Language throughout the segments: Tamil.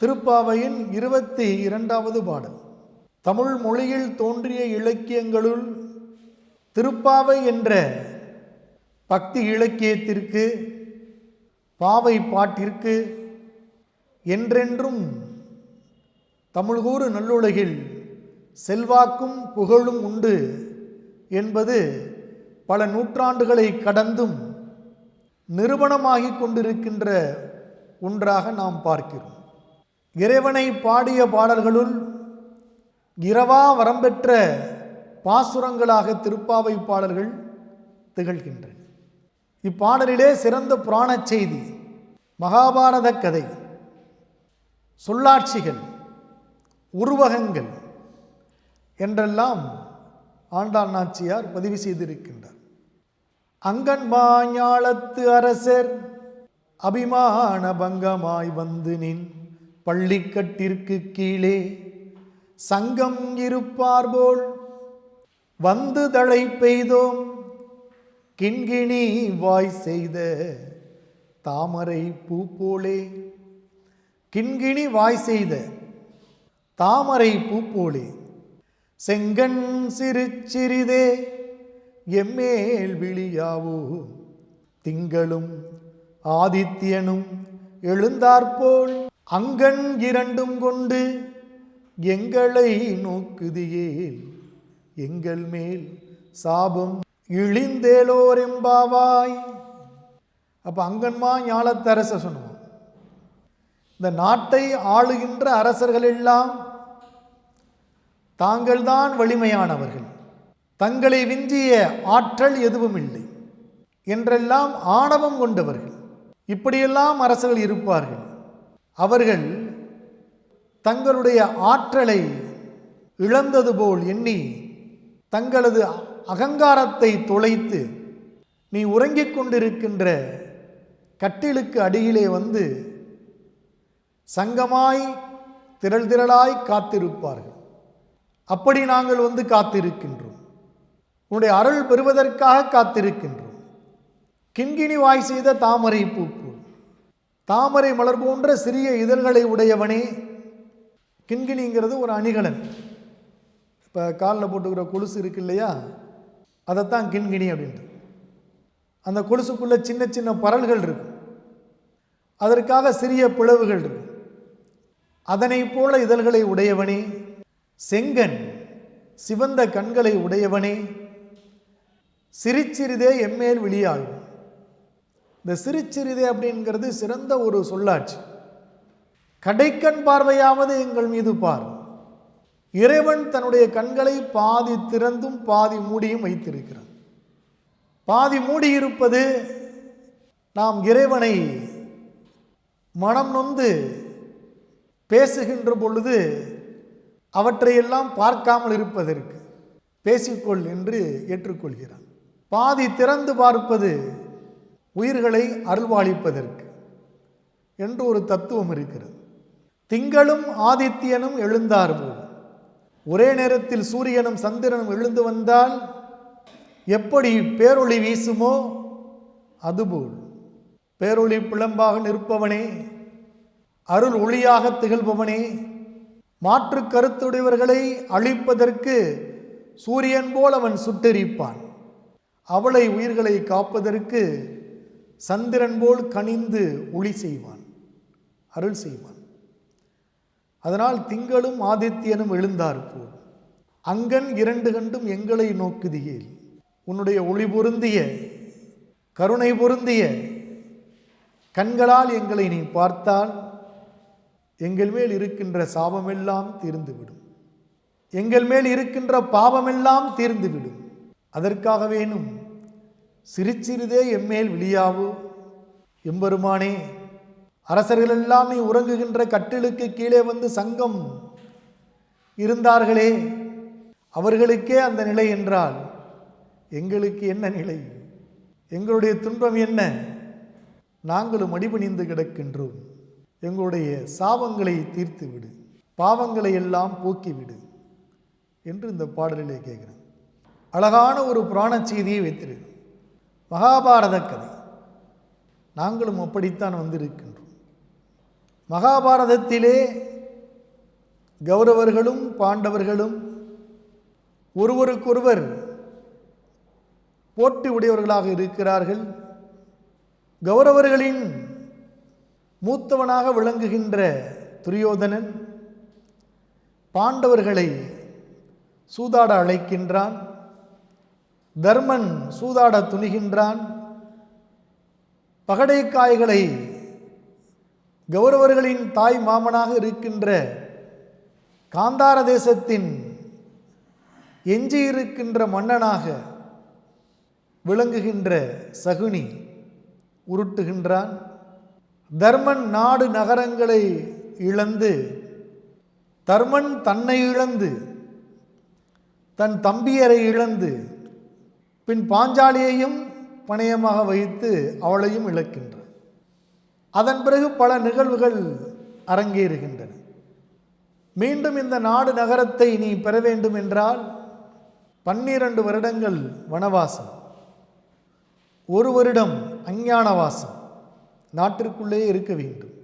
திருப்பாவையின் இருபத்தி இரண்டாவது பாடல். தமிழ் மொழியில் தோன்றிய இலக்கியங்களுள் திருப்பாவை என்ற பக்தி இலக்கியத்திற்கு பாவை பாட்டிற்கு என்றென்றும் தமிழ்கூறு நல்லுலகில் செல்வாக்கும் புகழும் உண்டு என்பது பல நூற்றாண்டுகளை கடந்தும் நிறுவனமாகிக் கொண்டிருக்கின்ற ஒன்றாக நாம் பார்க்கிறோம். இறைவனை பாடிய பாடல்களுள் இரவா வரம்பெற்ற பாசுரங்களாக திருப்பாவை பாடல்கள் திகழ்கின்றன. இப்பாடலிலே சிறந்த புராணச் செய்தி மகாபாரத கதை சொல்லாட்சிகள் உருவகங்கள் என்றெல்லாம் ஆண்டாள் நாச்சியார் பதிவு செய்திருக்கின்றார். அங்கன்பாஞாளத்து அரசர் அபிமான பங்கமாய் வந்து நின் பள்ளிக்கட்டிற்கு கீழே சங்கம் இருப்பார் போல் வந்து தழை பெய்தோம். கிண்கிணி வாய் செய்த தாமரை பூ போலே. கிண்கிணி வாய் செய்த தாமரை பூ போலே. செங்கண் சிறு சிறிதே எம்மேல் விழியாவோ. திங்களும் ஆதித்யனும் எழுந்தாற்போல் அங்கண் இரண்டும் கொண்டு எங்களை நோக்குதியேல் எங்கள் மேல் சாபம் இழிந்தேலோரெம்பாவாய். அப்போ அங்கன்மா ஞாலத்தரச சொன்னோம் இந்த நாட்டை ஆளுகின்ற அரசர்கள் எல்லாம் தாங்கள்தான் வலிமையானவர்கள். தங்களை விஞ்சிய ஆற்றல் எதுவும் இல்லை என்றெல்லாம் ஆணவம் கொண்டவர்கள். இப்படியெல்லாம் அரசர்கள் இருப்பார்கள். அவர்கள் தங்களுடைய ஆற்றலை இழந்தது போல் எண்ணி தங்களது அகங்காரத்தை தொலைத்து நீ உறங்கிக் கொண்டிருக்கின்ற கட்டிலுக்கு அடியிலே வந்து சங்கமாய் திரள் திரளாய் காத்திருப்பார்கள். அப்படி நாங்கள் வந்து காத்திருக்கின்றோம். உன்னுடைய அருள் பெறுவதற்காக காத்திருக்கின்றோம். கிண்கிணி வாய் செய்த தாமரை பூ தாமரை மலர் போன்ற சிறிய இதழ்களை உடையவனே. கிண்கிணிங்கிறது ஒரு அணிகலன். இப்போ காலில் போட்டுக்கிற கொலுசு இருக்கு இல்லையா? அதைத்தான் கிண்கிணி அப்படின்ட்டு. அந்த கொலுசுக்குள்ளே சின்ன சின்ன பரல்கள் இருக்கும். அதற்காக சிறிய பிளவுகள் இருக்கும். அதனைப் போல இதழ்களை உடையவனே. செங்கன் சிவந்த கண்களை உடையவனே. சிரிச்சிறிதே எம்மேல் விழியாகும். இந்த சிரிச்சிறிதே அப்படிங்கிறது சிறந்த ஒரு சொல்லாட்சி கடைக்கண் பார்வையாவது எங்கள் மீது பார். இறைவன் தன்னுடைய கண்களை பாதி திறந்தும் பாதி மூடியும் வைத்திருக்கிறான். பாதி மூடியிருப்பது நாம் இறைவனை மனம் நொந்து பேசுகின்ற பொழுது அவற்றையெல்லாம் பார்க்காமல் இருப்பதற்கு பேசிக்கொள் என்று ஏற்றுக்கொள்கிறான். பாதி திறந்து பார்ப்பது உயிர்களை அருள்வாளிப்பதற்கு என்று ஒரு தத்துவம் இருக்கிறது. திங்களும் ஆதித்யனும் எழுந்தார் போது ஒரே நேரத்தில் சூரியனும் சந்திரனும் எழுந்து வந்தால் எப்படி பேரொளி வீசுமோ அதுபோல். பேரொளி பிளம்பாக நிற்பவனே அருள் ஒளியாக திகழ்பவனே மாற்று கருத்துடையவர்களை அழிப்பதற்கு சூரியன் போல் அவன் சுட்டெரிப்பான். அவளை உயிர்களை காப்பதற்கு சந்திரன் போல் கனிந்து ஒளி செய்வான் அருள் செய்வான். அதனால் திங்களும் ஆதித்யனும் எழுந்தார் போல் அங்கன் இரண்டு கண்டும் எங்களை நோக்குதியேல். உன்னுடைய ஒளி பொருந்திய கருணை பொருந்திய கண்களால் எங்களை நீ பார்த்தால் எங்கள் மேல் இருக்கின்ற சாபமெல்லாம் தீர்ந்துவிடும். எங்கள் மேல் இருக்கின்ற பாவமெல்லாம் தீர்ந்துவிடும். அதற்காகவேனும் சிரிச்சிறிதே எம்மேல் விழியாவு. எம்பெருமானே அரசர்களெல்லாம் நீ உறங்குகின்ற கட்டிலுக்கு கீழே வந்து சங்கம் இருந்தார்களே அவர்களுக்கே அந்த நிலை என்றால் எங்களுக்கு என்ன நிலை? எங்களுடைய துன்பம் என்ன? நாங்களும் அடிபணிந்து கிடக்கின்றோம். எங்களுடைய சாபங்களை தீர்த்து விடு பாவங்களை எல்லாம் போக்கிவிடு என்று இந்த பாடலிலே கேட்குறேன். அழகான ஒரு புராண செய்தியை வைத்திருக்கிறேன். மகாபாரத கதை நாங்களும் அப்படித்தான் வந்திருக்கின்றோம். மகாபாரதத்திலே கௌரவர்களும் பாண்டவர்களும் ஒருவருக்கொருவர் போட்டி உடையவர்களாக இருக்கிறார்கள். கௌரவர்களின் மூத்தவனாக விளங்குகின்ற துரியோதனன் பாண்டவர்களை சூதாட அழைக்கின்றான். தர்மன் சூதாட துணிகின்றான். பகடைக்காய்களை கௌரவர்களின் தாய் மாமனாக இருக்கின்ற காந்தார தேசத்தின் எஞ்சியிருக்கின்ற மன்னனாக விளங்குகின்ற சகுனி உருட்டுகின்றான். தர்மன் நாடு நகரங்களை இழந்து தர்மன் தன்னை இழந்து தன் தம்பியரை இழந்து பின் பாஞ்சாலியையும் பணயமாக வைத்து அவளையும் இழக்கின்றார் அதன் பிறகு பல நிகழ்வுகள் அரங்கேறுகின்றன. மீண்டும் இந்த நாடு நகரத்தை நீ பெற வேண்டும் என்றால் பன்னிரண்டு வருடங்கள் வனவாசம் ஒரு வருடம் அஞ்ஞானவாசம் நாட்டிற்குள்ளே இருக்க வேண்டும்.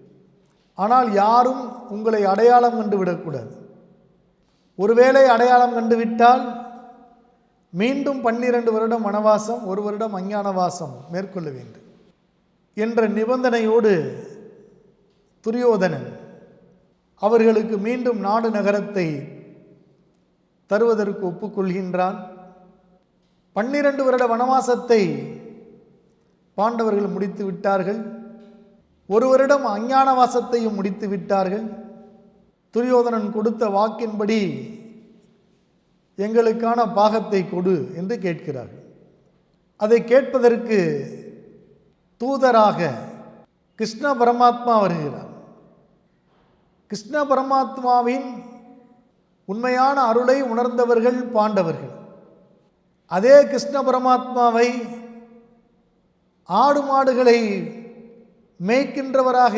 ஆனால் யாரும் உங்களை அடையாளம் கண்டுவிடக்கூடாது. ஒருவேளை அடையாளம் கண்டுவிட்டால் மீண்டும் பன்னிரண்டு வருடம் வனவாசம் ஒரு வருடம் அஞ்ஞானவாசம் மேற்கொள்ள வேண்டும் என்ற நிபந்தனையோடு துரியோதனன் அவர்களுக்கு மீண்டும் நாடு நகரத்தை தருவதற்கு ஒப்புக்கொள்கின்றான். பன்னிரண்டு வருட வனவாசத்தை பாண்டவர்கள் முடித்து விட்டார்கள். ஒரு வருடம் அஞ்ஞானவாசத்தையும் முடித்து விட்டார்கள். துரியோதனன் கொடுத்த வாக்கின்படி எங்களுக்கான பாகத்தை கொடு என்று கேட்கிறார்கள். அதை கேட்பதற்கு தூதராக கிருஷ்ண பரமாத்மா வருகிறார். கிருஷ்ண பரமாத்மாவின் உண்மையான அருளை உணர்ந்தவர்கள் பாண்டவர்கள். அதே கிருஷ்ண பரமாத்மாவை ஆடு மாடுகளை மேய்க்கின்றவராக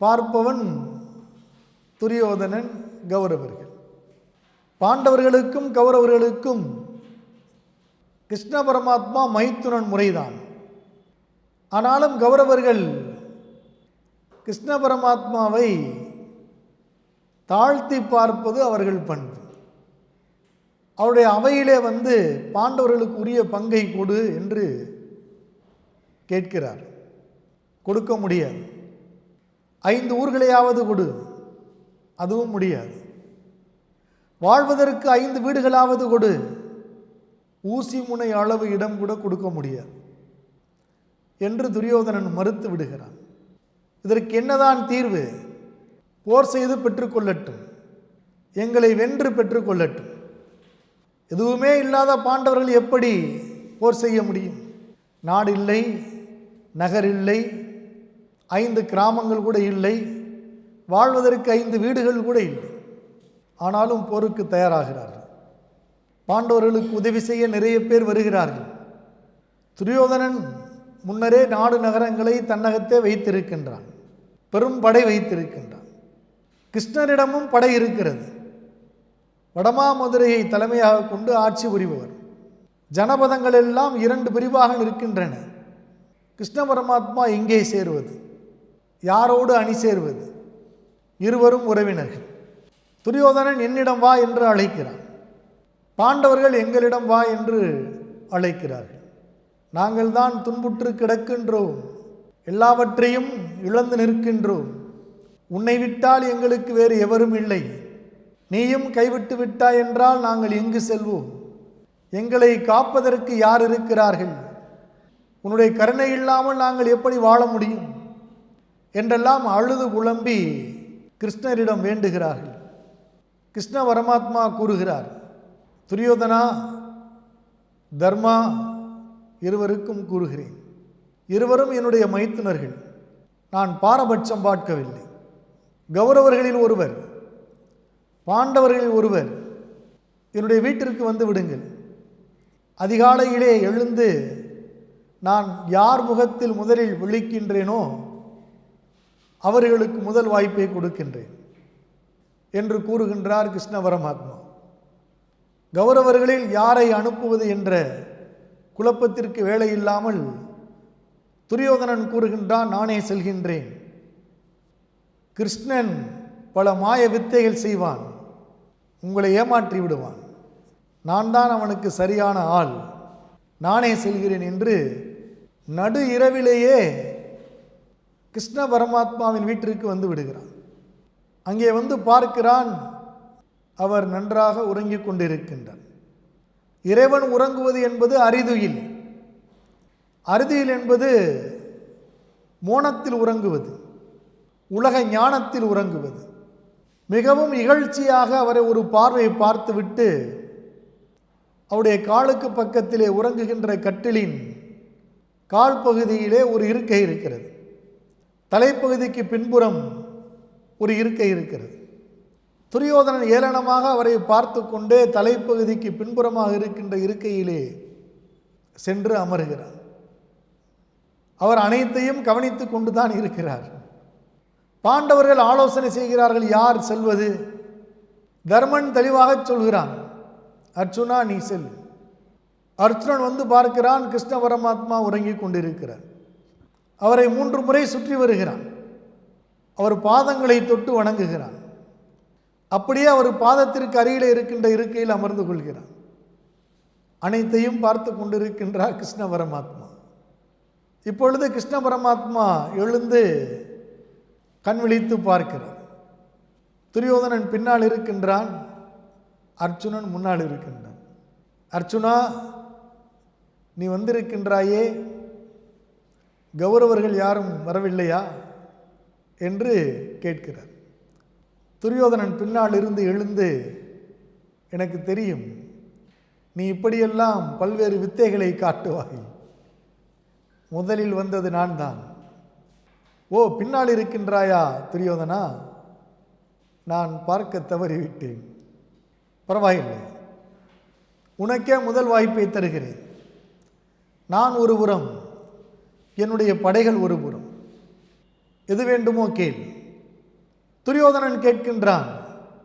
பார்ப்பவன் துரியோதனன் கௌரவர்கள். பாண்டவர்களுக்கும் கௌரவர்களுக்கும் கிருஷ்ண பரமாத்மா மைத்துனன் முறைதான். ஆனாலும் கௌரவர்கள் கிருஷ்ண பரமாத்மாவை தாழ்த்தி பார்ப்பது அவர்கள் பண்பு. அவருடைய அவையிலே வந்து பாண்டவர்களுக்கு உரிய பங்கை கொடு என்று கேட்கிறார். கொடுக்க முடியாது. ஐந்து ஊர்களையாவது கொடு. அதுவும் முடியாது. வாழ்வதற்கு ஐந்து வீடுகளாவது கொடு. ஊசி முனை அளவு இடம் கூட கொடுக்க முடியாது. என்று துரியோதனன் மறுத்து விடுகிறான். இதற்கு என்னதான் தீர்வு? போர் செய்து பெற்றுக்கொள்ளட்டும். எங்களை வென்று பெற்றுக்கொள்ளட்டும். எதுவுமே இல்லாத பாண்டவர்கள் எப்படி போர் செய்ய முடியும்? நாடு இல்லை நகர் இல்லை ஐந்து கிராமங்கள் கூட இல்லை வாழ்வதற்கு ஐந்து வீடுகள் கூட இல்லை. ஆனாலும் போருக்கு தயாராகிறார்கள். பாண்டவர்களுக்கு உதவி செய்ய நிறைய பேர் வருகிறார்கள். துரியோதனன் முன்னரே நாடு நகரங்களை தன்னகத்தே வைத்திருக்கின்றான். பெரும் படை வைத்திருக்கின்றான். கிருஷ்ணரிடமும் படை இருக்கிறது. வடமாமதுரையை தலைமையாக கொண்டு ஆட்சி புரிபவர். ஜனபதங்கள் எல்லாம் இரண்டு பிரிவாக நிற்கின்றன. கிருஷ்ண பரமாத்மா எங்கே சேருவது யாரோடு அணி சேருவது? இருவரும் உறவினர்கள். துரியோதனன் என்னிடம் வா என்று அழைக்கிறான் பாண்டவர்கள் எங்களிடம் வா என்று அழைக்கிறார்கள். நாங்கள் தான் துன்புற்று கிடக்கின்றோம். எல்லாவற்றையும் இழந்து நிற்கின்றோம். உன்னை விட்டால் எங்களுக்கு வேறு எவரும் இல்லை. நீயும் கைவிட்டு விட்டாய் என்றால் நாங்கள் எங்கு செல்வோம்? எங்களை காப்பதற்கு யார் இருக்கிறார்கள்? உன்னுடைய கருணை இல்லாமல் நாங்கள் எப்படி வாழ முடியும்? என்றெல்லாம் அழுது குழம்பி கிருஷ்ணரிடம் வேண்டுகிறார்கள். கிருஷ்ண பரமாத்மா கூறுகிறார் துரியோதனா தர்மா இருவருக்கும் கூறுகிறேன். இருவரும் என்னுடைய மைத்துனர்கள். நான் பாரபட்சம் பார்க்கவில்லை. கௌரவர்களில் ஒருவர் பாண்டவர்களில் ஒருவர் என்னுடைய வீட்டிற்கு வந்து விடுங்கள். அதிகாலையிலே எழுந்து நான் யார் முகத்தில் முதலில் விழிக்கின்றேனோ அவர்களுக்கு முதல் வாய்ப்பை கொடுக்கின்றேன். என்று கூறுகின்றார் கிருஷ்ண பரமாத்மா. கௌரவர்களில் யாரை அனுப்புவது என்ற குழப்பத்திற்கு வேலை இல்லாமல் துரியோதனன் கூறுகின்றான் நானே செல்கின்றேன். கிருஷ்ணன் பல மாய வித்தைகள் செய்வான் உங்களை ஏமாற்றி விடுவான். நான் தான் அவனுக்கு சரியான ஆள். நானே செல்கிறேன் என்று நடு இரவிலேயே கிருஷ்ண பரமாத்மாவின் வீட்டிற்கு வந்து விடுகிறான். அங்கே வந்து பார்க்கிறான். அவர் நன்றாக உறங்கிக் கொண்டிருக்கின்றார் இறைவன் உறங்குவது என்பது அரிதுயில். அறுதியில் என்பது மோனத்தில் உறங்குவது. உலக ஞானத்தில் உறங்குவது. மிகவும் இகழ்ச்சியாக அவரை ஒரு பார்வையை பார்த்துவிட்டு அவருடைய காலுக்கு பக்கத்திலே உறங்குகின்ற கட்டிலின் கால் பகுதியிலே ஒரு இருக்கை இருக்கிறது. தலைப்பகுதிக்கு பின்புறம் ஒரு இருக்கை இருக்கிறது. துரியோதனன் ஏளனமாக அவரை பார்த்து கொண்டே தலைப்பகுதிக்கு பின்புறமாக இருக்கின்ற இருக்கையிலே சென்று அமருகிறார் அவர் அனைத்தையும் கவனித்து கொண்டு தான் இருக்கிறார். பாண்டவர்கள் ஆலோசனை செய்கிறார்கள் யார் செல்வது? தர்மன் தெளிவாக சொல்கிறான் அர்ச்சுனா நீ செல். அர்ச்சுனன் வந்து பார்க்கிறான் கிருஷ்ண பரமாத்மா உறங்கிக் கொண்டிருக்கிறார். அவரை மூன்று முறை சுற்றி வருகிறான். அவர் பாதங்களை தொட்டு வணங்குகிறான் அப்படியே அவர் பாதத்திற்கு அருகில் இருக்கின்ற இருக்கையில் அமர்ந்து கொள்கிறான் அனைத்தையும் பார்த்து கொண்டிருக்கின்றார் கிருஷ்ண பரமாத்மா. இப்பொழுது கிருஷ்ண பரமாத்மா எழுந்து கண் விழித்து பார்க்கிறார். துரியோதனன் பின்னால் இருக்கின்றான் அர்ச்சுனன் முன்னால் இருக்கின்றான். அர்ச்சுனா நீ வந்திருக்கின்றாயே கௌரவர்கள் யாரும் வரவில்லையா? என்று கேட்கிறார். துரியோதனன் பின்னால் இருந்து எழுந்து எனக்கு தெரியும் நீ இப்படியெல்லாம் பல்வேறு வித்தைகளை காட்டுவாய். முதலில் வந்தது நான் தான் ஓ பின்னால் இருக்கின்றாயா துரியோதனா? நான் பார்க்க தவறிவிட்டேன். பரவாயில்லை. உனக்கே முதல் வாய்ப்பை தருகிறேன். நான் ஒரு புறம் என்னுடைய படைகள் ஒரு புறம். எது வேண்டுமோ கேள். துரியோதனன் கேட்கின்றான்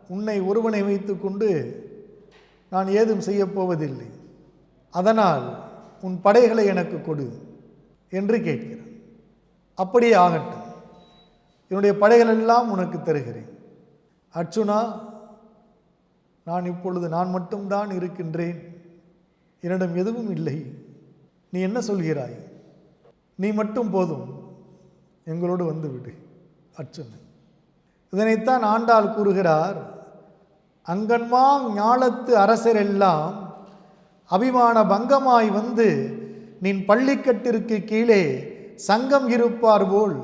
உன்னை ஒருவனை வைத்துக்கொண்டு நான் ஏதும் செய்யப் போவதில்லை. அதனால் உன் படைகளை எனக்கு கொடு என்று கேட்கிறான். அப்படியே ஆகட்டும். என்னுடைய படைகள் எல்லாம் உனக்கு தருகிறேன். அர்ச்சுனா நான் இப்பொழுது நான் மட்டும்தான் இருக்கின்றேன். என்னிடம் எதுவும் இல்லை. நீ என்ன சொல்கிறாய்? நீ மட்டும் போதும். எங்களோடு வந்து விடு அர்ச்சுனன் இதனைத்தான் ஆண்டாள் கூறுகிறார் அங்கன்மா ஞாலத்து அரசரெல்லாம் அபிமான பங்கமாய் வந்து நின் பள்ளிக்கட்டிற்கு கீழே சங்கம் இருப்பார் போல்